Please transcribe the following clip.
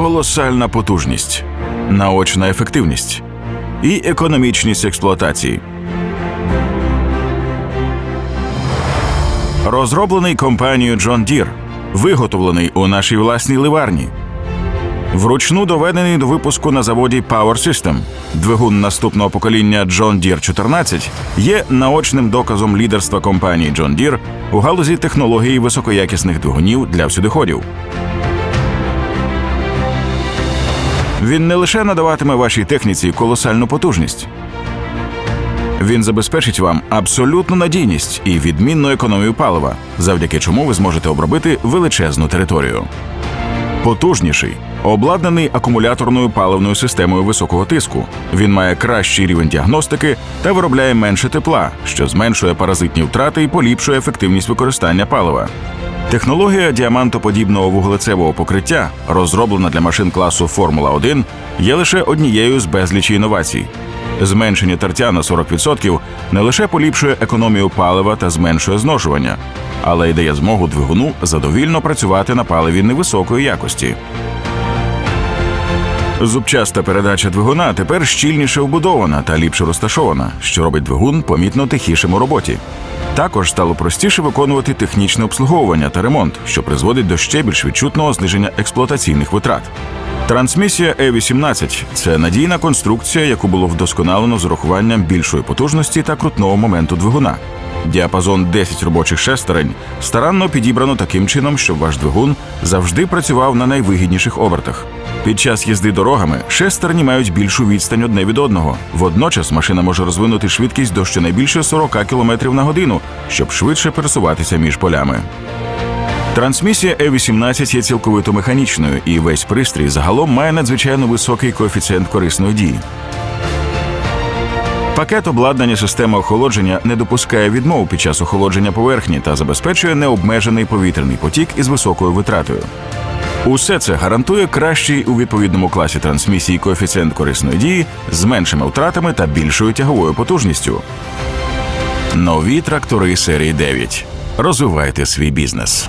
колосальна потужність, наочна ефективність і економічність експлуатації. Розроблений компанією John Deere, виготовлений у нашій власній ливарні. Вручну доведений до випуску на заводі Power System. Двигун наступного покоління John Deere 14 є наочним доказом лідерства компанії John Deere у галузі технології високоякісних двигунів для всюдиходів. Він не лише надаватиме вашій техніці колосальну потужність. Він забезпечить вам абсолютну надійність і відмінну економію палива, завдяки чому ви зможете обробити величезну територію. Потужніший, обладнаний акумуляторною паливною системою високого тиску. Він має кращий рівень діагностики та виробляє менше тепла, що зменшує паразитні втрати і поліпшує ефективність використання палива. Технологія діамантоподібного вуглецевого покриття, розроблена для машин класу Формула 1, є лише однією з безлічі інновацій. Зменшення тертя на 40% не лише поліпшує економію палива та зменшує зношування, але й дає змогу двигуну задовільно працювати на паливі невисокої якості. Зубчаста передача двигуна тепер щільніше вбудована та ліпше розташована, що робить двигун помітно тихішим у роботі. Також стало простіше виконувати технічне обслуговування та ремонт, що призводить до ще більш відчутного зниження експлуатаційних витрат. Трансмісія E18 – це надійна конструкція, яку було вдосконалено з урахуванням більшої потужності та крутного моменту двигуна. Діапазон 10 робочих шестерень старанно підібрано таким чином, щоб ваш двигун завжди працював на найвигідніших обертах. Під час їзди дорогами шестерні мають більшу відстань одне від одного. Водночас машина може розвинути швидкість до щонайбільше 40 км на годину, щоб швидше пересуватися між полями. Трансмісія E18 є цілковито механічною, і весь пристрій загалом має надзвичайно високий коефіцієнт корисної дії. Пакет обладнання системи охолодження не допускає відмов під час охолодження поверхні та забезпечує необмежений повітряний потік із високою витратою. Усе це гарантує кращий у відповідному класі трансмісії коефіцієнт корисної дії з меншими втратами та більшою тяговою потужністю. Нові трактори серії 9. Розвивайте свій бізнес.